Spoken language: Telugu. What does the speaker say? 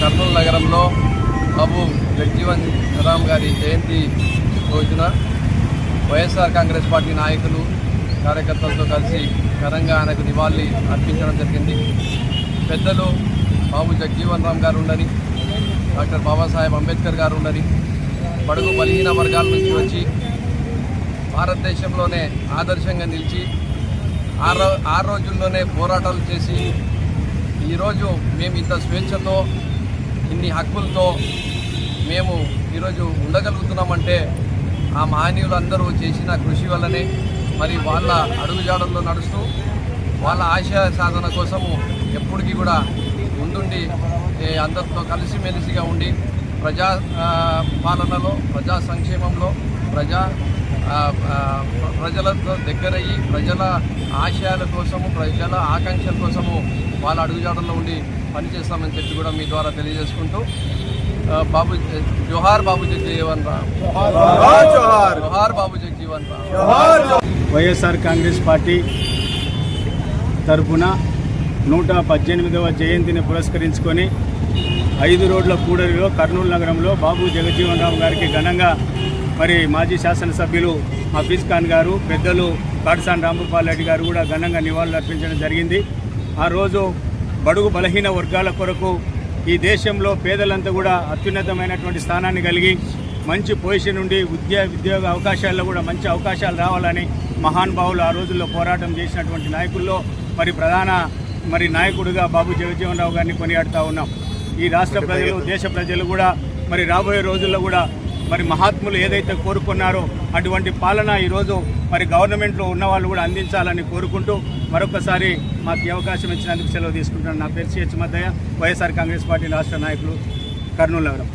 కర్నూలు నగరంలో బాబు జగ్జీవన్ రామ్ గారి జయంతి రోజున వైఎస్ఆర్ కాంగ్రెస్ పార్టీ నాయకులు కార్యకర్తలతో కలిసి ఘనంగా ఆయనకు నివాళి అర్పించడం జరిగింది. పెద్దలు బాబు జగ్జీవన్ రామ్ గారు ఉండని డాక్టర్ బాబాసాహెబ్ అంబేద్కర్ గారు ఉండని బడుగు బలహీన వర్గాల నుంచి వచ్చి భారతదేశంలోనే ఆదర్శంగా నిలిచి ఆ రో ఆ రోజుల్లోనే పోరాటాలు చేసి ఈరోజు మేము ఇంత స్వేచ్ఛతో ఇన్ని హక్కులతో మేము ఈరోజు ఉండగలుగుతున్నామంటే ఆ మహనీయులందరూ చేసిన కృషి వల్లనే మరి వాళ్ళ అడుగుజాడల్లో నడుస్తూ వాళ్ళ ఆశయ సాధన కోసము ఎప్పటికీ కూడా ముందుండి అందరితో కలిసిమెలిసిగా ఉండి ప్రజా పాలనలో ప్రజా సంక్షేమంలో ప్రజా ప్రజలతో దగ్గరయ్యి ప్రజల ఆశయాల కోసము ప్రజల ఆకాంక్షల కోసము వాళ్ళ అడుగుజాడల్లో ఉండి పనిచేస్తామని చెప్పి కూడా మీ ద్వారా తెలియజేసుకుంటూ బాబు జోహార్ బాబు జగ్జీవన్ రామ్ జోహార్ బాబు. జగ్జీవన్ రామ్ వైఎస్ఆర్ కాంగ్రెస్ పార్టీ తరపున నూట పద్దెనిమిదవ జయంతిని పురస్కరించుకొని ఐదు రోడ్ల కూడలిలో కర్నూలు నగరంలో బాబు జగజ్జీవన్ రావు గారికి ఘనంగా మరి మాజీ శాసనసభ్యులు హఫీజ్ ఖాన్ గారు పెద్దలు కాటసాని రాంభూపాల్ రెడ్డి గారు కూడా ఘనంగా నివాళులు అర్పించడం జరిగింది. ఆ రోజు బడుగు బలహీన వర్గాల కొరకు ఈ దేశంలో పేదలంతా కూడా అత్యున్నతమైనటువంటి స్థానాన్ని కలిగి మంచి పొజిషన్ ఉండి విద్యా ఉద్యోగ అవకాశాల్లో కూడా మంచి అవకాశాలు రావాలని మహానుభావులు ఆ రోజుల్లో పోరాటం చేసినటువంటి నాయకుల్లో మరి ప్రధాన మరి నాయకుడిగా బాబు జగజ్జీవన్ రావు గారిని కొనియాడుతూ ఉన్నాం. ఈ రాష్ట్ర ప్రజలు దేశ ప్రజలు కూడా మరి రాబోయే రోజుల్లో కూడా మరి మహాత్ములు ఏదైతే కోరుకున్నారో అటువంటి పాలన ఈరోజు మరి గవర్నమెంట్లో ఉన్న వాళ్ళు కూడా అందించాలని కోరుకుంటూ మరొకసారి మాకు అవకాశం ఇచ్చినందుకు సెలవు తీసుకుంటున్నాను. నా పేరు సిహెచ్ మద్దయ్య వైఎస్ఆర్ కాంగ్రెస్ పార్టీ రాష్ట్ర నాయకులు కర్నూలు నగరం.